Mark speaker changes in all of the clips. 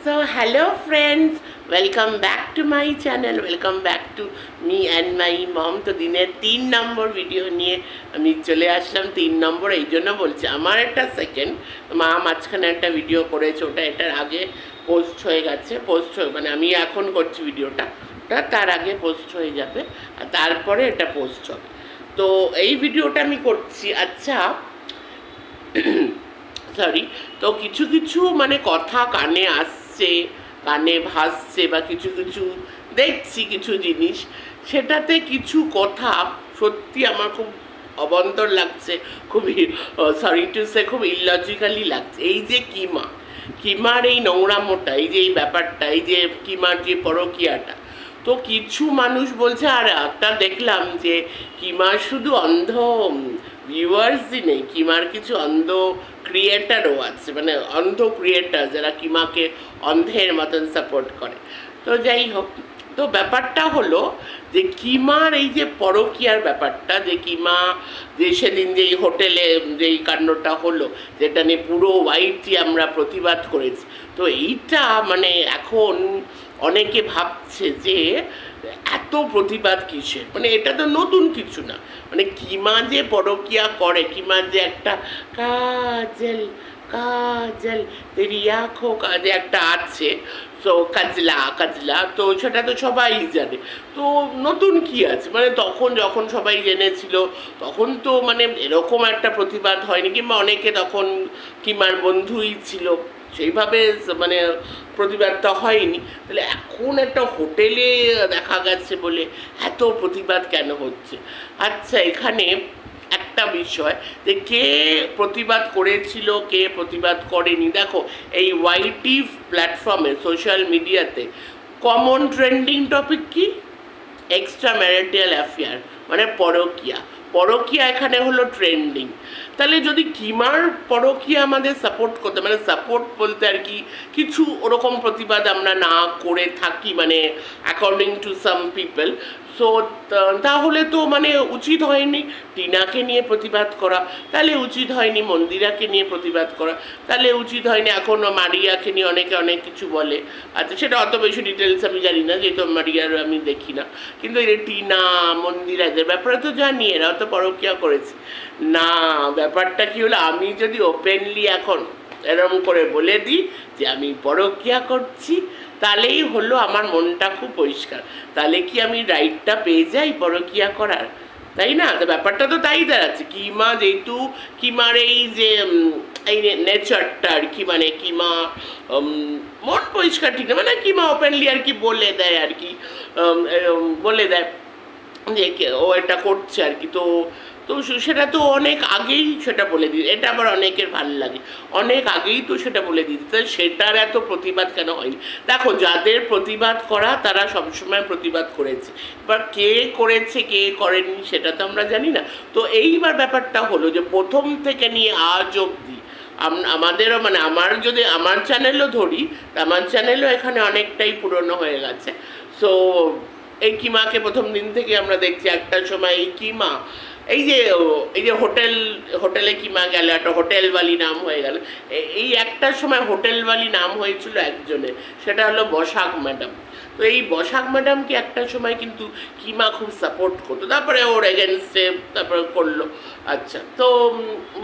Speaker 1: So, hello friends, welcome back to my channel, welcome back to me and my mom. তো দিনের তিন নম্বর video নিয়ে আমি চলে আসলাম তিন নম্বর এই জন্য বলছি আমার একটা সেকেন্ড মা মাঝখানে একটা ভিডিও করেছে ওটা এটার আগে পোস্ট হয়ে গেছে পোস্ট হয়ে মানে আমি এখন করছি ভিডিওটা ওটা তার আগে পোস্ট হয়ে যাবে আর তারপরে এটা পোস্ট হবে তো এই ভিডিওটা আমি করছি আচ্ছা সরি তো কিছু কিছু মানে কথা কানে আসছে কানে ভাসছে বা কিছু কিছু দেখছি কিছু জিনিস, সেটাতে কিছু কথা সত্যি আমার খুব অবন্তর লাগছে খুবই সরি টু সে খুব ইলজিক্যালি লাগছে। এই যে কিমা, কিমার এই নোংরামোটা, এই যে এই ব্যাপারটা, এই যে কিমার যে পরকিয়াটা, তো কিছু মানুষ বলছে, আর একটা দেখলাম যে কিমার শুধু অন্ধ ভিউয়ার্সই নেই, কিমার কিছু অন্ধ ক্রিয়েটারও আছে মানে অন্ধ ক্রিয়েটার যারা কিমাকে অন্ধের মতন সাপোর্ট করে। তো যাই হোক, তো ব্যাপারটা হলো যে কিমার এই যে পরকিয়ার ব্যাপারটা, যে কিমা যে সেদিন যেই হোটেলে যেই কাণ্ডটা হলো, যেটা নিয়ে পুরো ওয়াইটি আমরা প্রতিবাদ করেছি, তো এইটা মানে এখন অনেকে ভাবছে যে এত প্রতিবাদ কিসের? মানে এটা তো নতুন কিছু না। মানে কিমা যে পরকিয়া করে কিমা যে একটা কাজল কাজল, তেরি কাজে একটা আছে। তো কাজলা কাজলা, তো সেটা তো সবাই জানে। তো নতুন কি আছে? মানে তখন যখন সবাই জেনেছিল, তখন তো মানে এরকম একটা প্রতিবাদ হয়নি, কিংবা অনেকে তখন কিমার বন্ধুই ছিল। সেইভাবে মানে প্রতিবাদটা হয়নি। তাহলে এখন একটা হোটেলে দেখা গেছে বলে এত প্রতিবাদ কেন হচ্ছে? আচ্ছা এখানে একটা বিষয় যে কে প্রতিবাদ করেছিল, কে প্রতিবাদ করেনি? দেখো, এই ওয়াইটি প্ল্যাটফর্মে, সোশ্যাল মিডিয়াতে কমন ট্রেন্ডিং টপিক কি? এক্সট্রা ম্যারিটাল অ্যাফেয়ার মানে পরকিয়া। পরকিয়া এখানে হলো ট্রেন্ডিং তাহলে যদি কিমার পরকিয়া আমাদের সাপোর্ট করতে মানে সাপোর্ট বলতে আর কি কিছু ওরকম প্রতিবাদ আমরা না করে থাকি মানে according to some people so তাহলে তো মানে উচিত হয়নি টিনাকে নিয়ে প্রতিবাদ করা, তাহলে উচিত হয়নি মন্দিরাকে নিয়ে প্রতিবাদ করা, তাহলে উচিত হয়নি এখনও মারিয়াকে নিয়ে অনেকে অনেক কিছু বলে। আচ্ছা সেটা অত বেশি ডিটেলস আমি জানি না, যেহেতু মারিয়ার আমি দেখি না। কিন্তু এই টিনা মন্দিরাজের ব্যাপারে তো জানি, এরা তো পরকিয়া করেছে। না, ব্যাপারটা কি হলো? আমি যদি ওপেনলি এখন এরম করে বলে দিই যে আমি পরকিয়া করছি তাহলেই হলো আমার মনটা খুব পরিষ্কার। তাহলে কি আমি রাইটটা পেয়ে যাই পরকিয়া করার? তাই না? তো ব্যাপারটা তো তাই দাঁড়াচ্ছে। কিমা যেহেতু, কিমার এই যে এই নেচারটা আর কি মানে কিমা মন পরিষ্কার ঠিক না মানে কিমা ওপেনলি আর কি বলে দেয় আর কি বলে দেয় যে ও এটা করছে আর কি। তো তো সেটা তো অনেক আগেই সেটা বলে দিই এটা আবার অনেকের ভালো লাগে। অনেক আগেই তো সেটা বলে দিতে তাই সেটার এত প্রতিবাদ কেন হয়নি? দেখো, যাদের প্রতিবাদ করা, তারা সবসময় প্রতিবাদ করেছে। এবার কে করেছে, কে করেনি, সেটা তো আমরা জানি না। তো এইবার ব্যাপারটা হলো যে, প্রথম থেকে নিয়ে আজ অবধি আমাদেরও মানে আমার যদি, আমার চ্যানেলও ধরি আমার চ্যানেলও এখানে অনেকটাই পুরনো হয়ে গেছে। সো এই কিমাকে প্রথম দিন থেকে আমরা দেখছি, একটা সময় এই কিমা এই যে এই যে হোটেল, হোটেলে কিমা গেল? একটা হোটেলওয়ালি নাম হয়ে গেল। এই একটা সময় হোটেলওয়ালি নাম হয়েছিল একজনের। সেটা হলো বসাক ম্যাডাম। তো এই বসাক ম্যাডামকে একটা সময় কিন্তু কিমা খুব সাপোর্ট করতো। তারপরে ওর এগেনস্টে তারপরে করল। আচ্ছা তো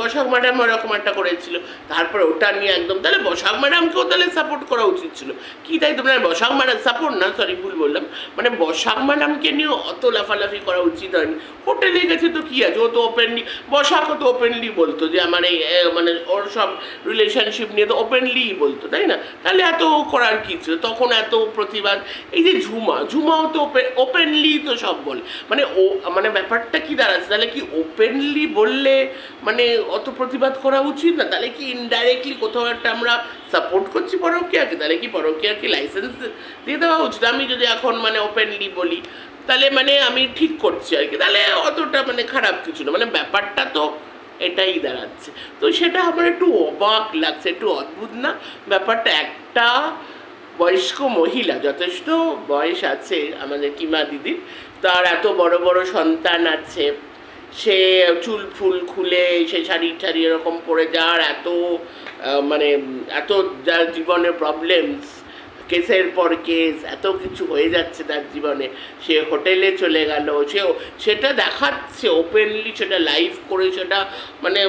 Speaker 1: বসাক ম্যাডাম ওরকম একটা করেছিল। তারপরে ওটা নিয়ে একদম, তাহলে বসাক ম্যাডামকেও তাহলে সাপোর্ট করা উচিত ছিল। কি তাই তোমরা বসাক ম্যাডাম সাপোর্ট না সরি ভুল বললাম। মানে বসাক ম্যাডামকে নিয়ে অত লাফালাফি করা উচিত হয়নি। হোটেলে গেছে তো কী আছে? ও তো ওপেনলি বসাকও তো ওপেনলি বলতো যে আমার এই মানে ওর সব রিলেশনশিপ নিয়ে তো ওপেনলিই বলতো, তাই না? তাহলে এত করার কী ছিল? তখন এত প্রতিবাদ এই যে ঝুমা, ঝুমাও তো ওপেনলি তো সব বলে। মানে ও মানে ব্যাপারটা কি দাঁড়াচ্ছে? তাহলে কি ওপেনলি বললে মানে অত প্রতিবাদ করা উচিত না? তাহলে কি ইনডাইরেক্টলি কোথাও একটা আমরা সাপোর্ট করছি পরকিয়াকে? তাহলে কি পরকিয়াকে লাইসেন্স দিয়ে দেওয়া উচিত? আমি যদি এখন মানে ওপেনলি বলি, তাহলে মানে আমি ঠিক করছি আর কি। তাহলে অতটা মানে খারাপ কিছু না। মানে ব্যাপারটা তো এটাই দাঁড়াচ্ছে। তো সেটা আমার একটু অবাক লাগছে, একটু অদ্ভুত না? ব্যাপারটা একটা বয়স্ক মহিলা, যথেষ্ট বয়স আছে আমাদের কিমা দিদির তার এত বড় বড় সন্তান আছে। সে চুল ফুল খুলে, সে শাড়ি ঠাড়ি এরকম পরে যার এত মানে এত যার জীবনের প্রবলেমস কেসের পর কেস, এত কিছু হয়ে যাচ্ছে তার জীবনে। সে হোটেলে চলে গেল সে সেটা দেখাচ্ছে ওপেনলি সেটা লাইভ করে সেটা মানে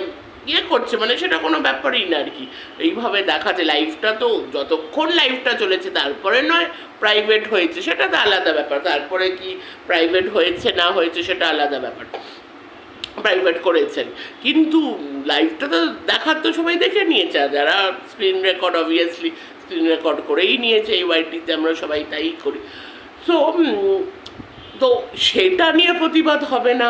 Speaker 1: ইয়ে করছে মানে সেটা কোনো ব্যাপারই না আর কি। এইভাবে দেখাচ্ছে লাইফটা তো যতক্ষণ লাইফটা চলেছে তারপরে নয় প্রাইভেট হয়েছে, সেটা তো আলাদা ব্যাপার। তারপরে কি প্রাইভেট হয়েছে, না হয়েছে, সেটা আলাদা ব্যাপার। প্রাইভেট করেছেন কিন্তু লাইভটা তো দেখার তো সবাই দেখে নিয়েছে যারা screen record obviously screen record করেই নিয়েছে এই ওয়াইটিতে আমরা সবাই তাই করি। সো তো সেটা নিয়ে প্রতিবাদ হবে না।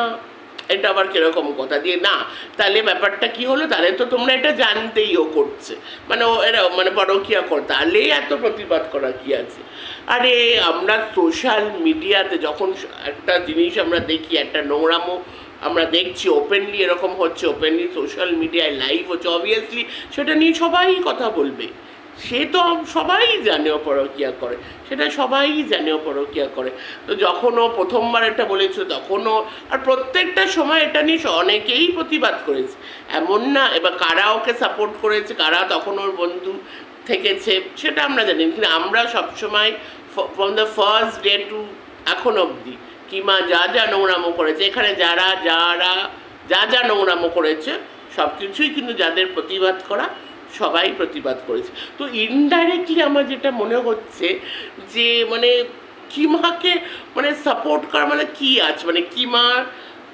Speaker 1: এটা আবার কীরকম কথা? দিয়ে না, তাহলে ব্যাপারটা কি হলো? তাহলে তো তোমরা এটা জানতেই ও করছে। মানে ও এরা মানে পরকিয়া কর, তাহলে এত প্রতিবাদ করা কি আছে? আরে, আমরা সোশ্যাল মিডিয়াতে যখন একটা জিনিস আমরা দেখি, একটা নোংরামো আমরা দেখছি ওপেনলি এরকম হচ্ছে ওপেনলি সোশ্যাল মিডিয়ায় লাইভ হচ্ছে অবভিয়াসলি সেটা নিয়ে সবাই কথা বলবে। সে তো সবাই জানে ও পরকিয়া করে, সেটা সবাই জানে ও পরকিয়া করে। তো যখনও প্রথমবার এটা বলেছিল তখনও আর প্রত্যেকটা সময় এটা নিয়ে অনেকেই প্রতিবাদ করেছে। এমন না, এবার কারা ওকে সাপোর্ট করেছে, কারা তখন ওর বন্ধু থেকেছে, সেটা আমরা জানি কিন্তু আমরা সবসময় from the first day to এখন অবধি, কিমা যা যা নোংরামো করেছে, এখানে যারা যারা, যা যা নোংরামো করেছে সব কিছুই কিন্তু যাদের প্রতিবাদ করা সবাই প্রতিবাদ করেছে। তো ইনডাইরেক্টলি আমার যেটা মনে হচ্ছে যে মানে কিমাকে মানে সাপোর্ট করা মানে কি আছে? মানে কিমা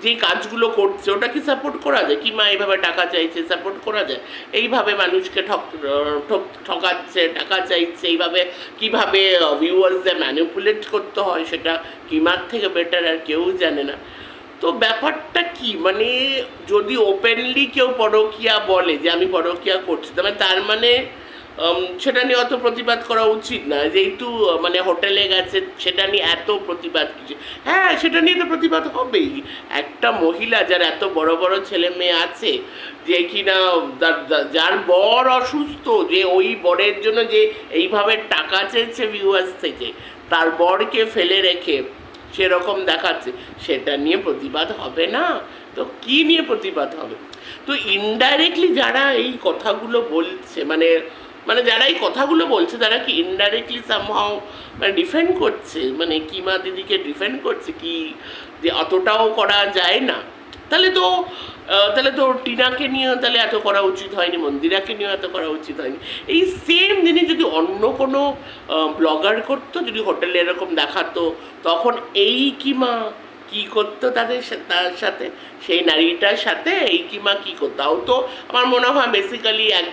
Speaker 1: যে কাজগুলো করছে, ওটা কি সাপোর্ট করা যায়? কিমা এইভাবে টাকা চাইছে সাপোর্ট করা যায়? এইভাবে মানুষকে ঠক ঠক, ঠকাচ্ছে, টাকা চাইছে, এইভাবে কীভাবে ভিউয়ার্সদের ম্যানিপুলেট করতে হয়, সেটা কিমার থেকে বেটার আর কেউ জানে না। তো ব্যাপারটা কি? মানে যদি ওপেনলি কেউ পরকিয়া বলে যে আমি পরকিয়া করছি, তবে তার মানে সেটা নিয়ে অত প্রতিবাদ করা উচিত না। যেহেতু মানে হোটেলে গেছে, সেটা নিয়ে এত প্রতিবাদ কিছু হ্যাঁ সেটা নিয়ে তো প্রতিবাদ হবেই। একটা মহিলা যার এত বড় বড় ছেলে মেয়ে আছে, যে কিনা যার- বর অসুস্থ, যে ওই বরের জন্য যে এইভাবে টাকা চেয়েছে ভিউয়ার্স থেকে, তার বরকে ফেলে রেখে সেরকম দেখাচ্ছে। সেটা নিয়ে প্রতিবাদ হবে না। তো কি নিয়ে প্রতিবাদ হবে? তো ইনডাইরেক্টলি যারা এই কথাগুলো বলছে মানে মানে যারা এই কথাগুলো বলছে, তারা কি ইনডাইরেক্টলি সামহাও মানে ডিফেন্ড করছে? মানে কিমা দিদিকে ডিফেন্ড করছে কি? যে অতটাও করা যায় না? তাহলে তো তাহলে তো টিনাকে নিয়েও তাহলে এত করা উচিত হয়নি, মন্দিরাকে নিয়েও এত করা উচিত হয়নি। এই সেম জিনিস যদি অন্য কোনো ব্লগার করতো, যদি হোটেলে এরকম দেখাতো, তখন এই কিমা কি করতো তাদের তার সাথে? সেই নারীটার সাথে এই কিমা কি করতো? তাও তো আমার মনে হয় বেসিক্যালি এক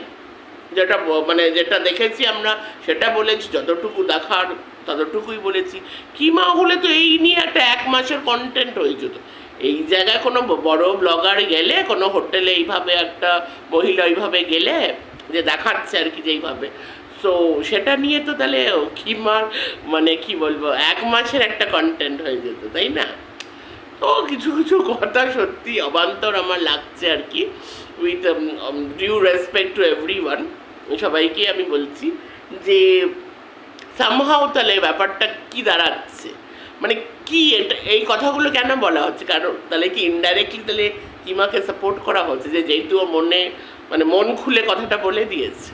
Speaker 1: যেটা মানে যেটা দেখেছি আমরা, সেটা বলেছি, যতটুকু দেখার ততটুকুই বলেছি। কিমা হলে তো এই নিয়ে একটা এক মাসের কন্টেন্ট হয়ে যেত। এই জায়গায় কোনো বড় ব্লগার গেলে, কোনো হোটেলে এইভাবে একটা মহিলা এইভাবে গেলে, যে দেখাচ্ছে আর কি যে এইভাবে সো সেটা নিয়ে তো তাহলে কিমার মানে কি বলব, এক মাসের একটা কন্টেন্ট হয়ে যেত, তাই না? তো কিছু কিছু কথা সত্যি অবান্তর আমার লাগছে আর কি। With due respect to everyone সবাইকে আমি বলছি যে সামহাও তাহলে ব্যাপারটা কী দাঁড়াচ্ছে? মানে কি এটা, এই কথাগুলো কেন বলা হচ্ছে? কারণ তাহলে কি ইনডাইরেক্টলি তাহলে কিমাকে সাপোর্ট করা হচ্ছে? যে যেহেতু মনে মানে মন খুলে কথাটা বলে দিয়েছে।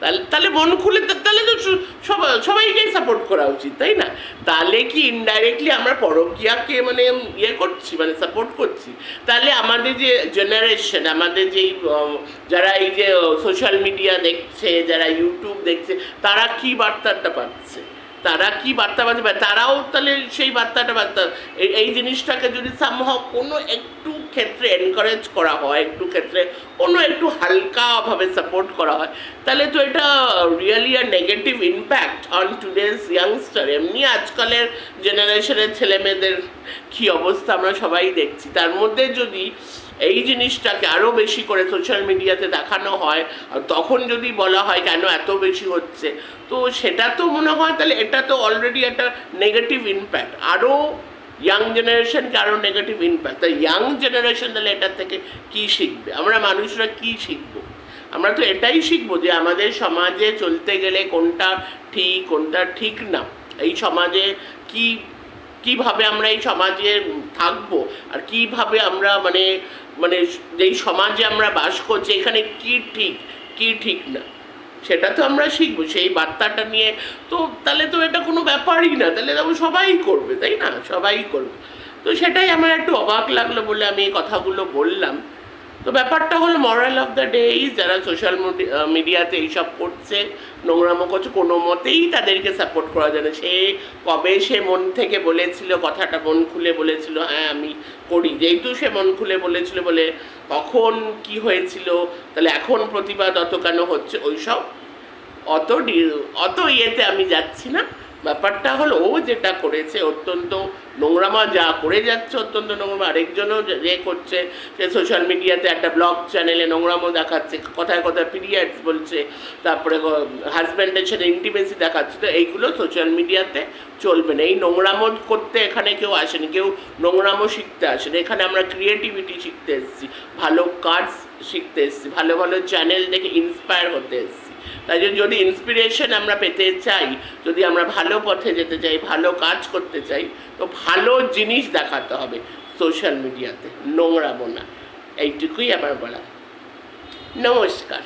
Speaker 1: তাহলে তাহলে মন খুলে তো সবাই সবাইকেই সাপোর্ট করা উচিত, তাই না? তাহলে কি ইনডাইরেক্টলি আমরা পরকিয়াকে মানে ইয়ে করছি মানে সাপোর্ট করছি? তাহলে আমাদের যে জেনারেশন আমাদের যেই যারা এই যে সোশ্যাল মিডিয়া দেখছে, যারা ইউটিউব দেখছে, তারা কি বার্তাটা পাচ্ছে? তারা কি বার্তা পাচ্ছে বা তারাও তাহলে সেই বার্তাটা বার্তা এই- এই জিনিসটাকে যদি সামহাও কোনো একটু ক্ষেত্রে এনকারেজ করা হয়, একটু ক্ষেত্রে কোনো একটু হালকাভাবে সাপোর্ট করা হয়, তাহলে তো এটা really a negative impact on today's youngster এমনি আজকালের জেনারেশনের ছেলেমেয়েদের কী অবস্থা আমরা সবাই দেখছি। তার মধ্যে যদি এই জিনিসটাকে আরও বেশি করে সোশ্যাল মিডিয়াতে দেখানো হয়, আর তখন যদি বলা হয় কেন এত বেশি হচ্ছে, তো সেটা তো মনে হয় তাহলে এটা তো অলরেডি একটা নেগেটিভ ইম্প্যাক্ট আরও ইয়াং জেনারেশনকে আরও নেগেটিভ ইম্প্যাক্ট তাই ইয়াং জেনারেশন তাহলে এটার থেকে কী শিখবে? আমরা মানুষরা কী শিখব? আমরা তো এটাই শিখব যে আমাদের সমাজে চলতে গেলে কোনটা ঠিক কোনটা ঠিক না। এই সমাজে কি কীভাবে আমরা এই সমাজে থাকব? আর কীভাবে আমরা মানে মানে যেই সমাজে আমরা বাস করছি, এখানে কি ঠিক কি ঠিক না? সেটা তো আমরা শিখব, সেই বার্তাটা নিয়ে। তো তাহলে তো এটা কোনো ব্যাপারই না, তাহলে তো সবাই করবে, তাই না? সবাই করবে। তো সেটাই আমার একটু অবাক লাগল বলে আমি এই কথাগুলো বললাম। তো ব্যাপারটা হলো moral of the day is যারা সোশ্যাল মিডিয়াতে এইসব করছে, নোংরামো করছে, কোনো মতেই তাদেরকে সাপোর্ট করা যায় না। সে কবে সে মন থেকে বলেছিল, কথাটা মন খুলে বলেছিল হ্যাঁ আমি করি। যেহেতু সে মন খুলে বলেছিল বলে কখন কি হয়েছিল, তাহলে এখন প্রতিবাদ অত কেন হচ্ছে, ওইসব অত অত ইয়েতে আমি যাচ্ছি না। ব্যাপারটা হলো ও যেটা করেছে, অত্যন্ত নোংরামা যা করে যাচ্ছে অত্যন্ত নোংরামা। আরেকজনও যে- করছে, সে সোশ্যাল মিডিয়াতে একটা ব্লগ চ্যানেলে নোংরামো দেখাচ্ছে, কথায় কথায় পিরিয়ডস বলছে, তারপরে হাজব্যান্ডের সাথে ইন্টিমেসি দেখাচ্ছে। তো এইগুলো সোশ্যাল মিডিয়াতে চলবে না। এই নোংরামো করতে এখানে কেউ আসেনি, কেউ নোংরামো শিখতে আসেনি। এখানে আমরা ক্রিয়েটিভিটি শিখতে এসেছি, ভালো কাজ শিখতে এসেছি, ভালো ভালো চ্যানেল দেখে ইন্সপায়ার হতে এসেছি। তাই জন্য যদি ইন্সপিরেশন আমরা পেতে চাই, যদি আমরা ভালো পথে যেতে চাই, ভালো কাজ করতে চাই তো ভালো জিনিস দেখাতে হবে সোশ্যাল মিডিয়াতে নোংরাবো না এইটুকুই আমার বলা নমস্কার।